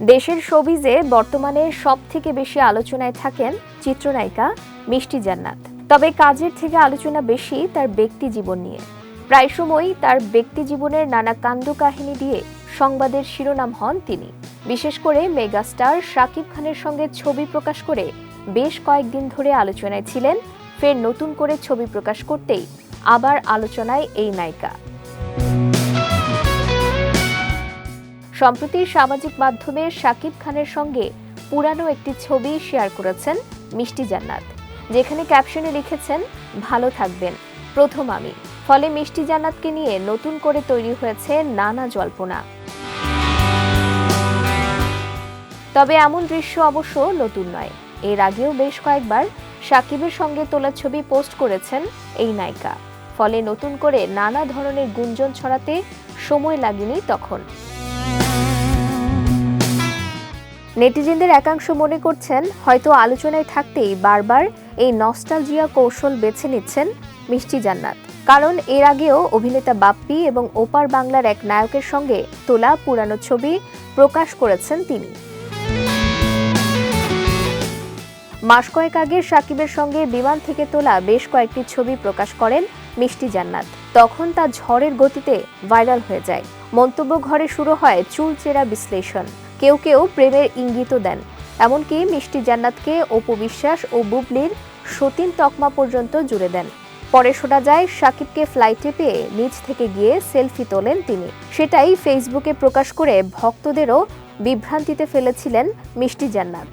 দেশের শোবিজে বর্তমানে সব থেকে বেশি আলোচনায় থাকেন চিত্রনায়িকা মিষ্টি জান্নাত। তবে কাজের থেকে আলোচনা বেশি তার ব্যক্তি জীবন নিয়ে। প্রায় সময়ই তার ব্যক্তি জীবনের নানা কাণ্ড কাহিনী দিয়ে সংবাদের শিরোনাম হন তিনি। বিশেষ করে মেগাস্টার শাকিব খানের সঙ্গে ছবি প্রকাশ করে বেশ কয়েকদিন ধরে আলোচনায় ছিলেন, ফের নতুন করে ছবি প্রকাশ করতেই আবার আলোচনায় এই নায়িকা। সম্প্রতি সামাজিক মাধ্যমে শাকিব খানের সঙ্গে পুরানো একটি ছবি শেয়ার করেছেন মিষ্টি জান্নাত, যেখানে ক্যাপশনে লিখেছেন, ভালো থাকবেন, প্রথম আমি। ফলে মিষ্টি জান্নাতকে নিয়ে নতুন করে তৈরি হয়েছে নানা জল্পনা। তবে এমন দৃশ্য অবশ্য নতুন নয়। এর আগেও বেশ কয়েকবার সাকিবের সঙ্গে তোলা ছবি পোস্ট করেছেন এই নায়িকা। ফলে নতুন করে নানা ধরনের গুঞ্জন ছড়াতে সময় লাগেনি তখন। নেটিজেনদের একাংশ মনে করছেন হয়তো আলোচনায় থাকতেই বারবার এই নস্টালজিয়া কৌশল বেছে নিচ্ছেন মিষ্টি জান্নাত। কারণ এর আগেও অভিনেতা বাপ্পি এবং ওপার বাংলার এক নায়কের সঙ্গে তোলা পুরানো ছবি প্রকাশ করেছেন তিনি। মাস কয়েক আগে সাকিবের সঙ্গে বিমান থেকে তোলা বেশ কয়েকটি ছবি প্রকাশ করেন মিষ্টি জান্নাত। তখন তা ঝড়ের গতিতে ভাইরাল হয়ে যায়। মন্তব্য ঘরে শুরু হয় চুলচেরা বিশ্লেষণ। কেউ কেউ প্রেমের ইঙ্গিতও দেন। এমনকি মিষ্টি জান্নাতকে অপু বিশ্বাস ও বুবলির সতীন তকমা পর্যন্ত জুড়ে দেন। পরে শোনা যায়, সাকিবকে ফ্লাইটে পেয়ে নিজ থেকে গিয়ে সেলফি তোলেন তিনি। সেটাই ফেসবুকে প্রকাশ করে ভক্তদেরও বিভ্রান্তিতে ফেলেছিলেন মিষ্টি জান্নাত।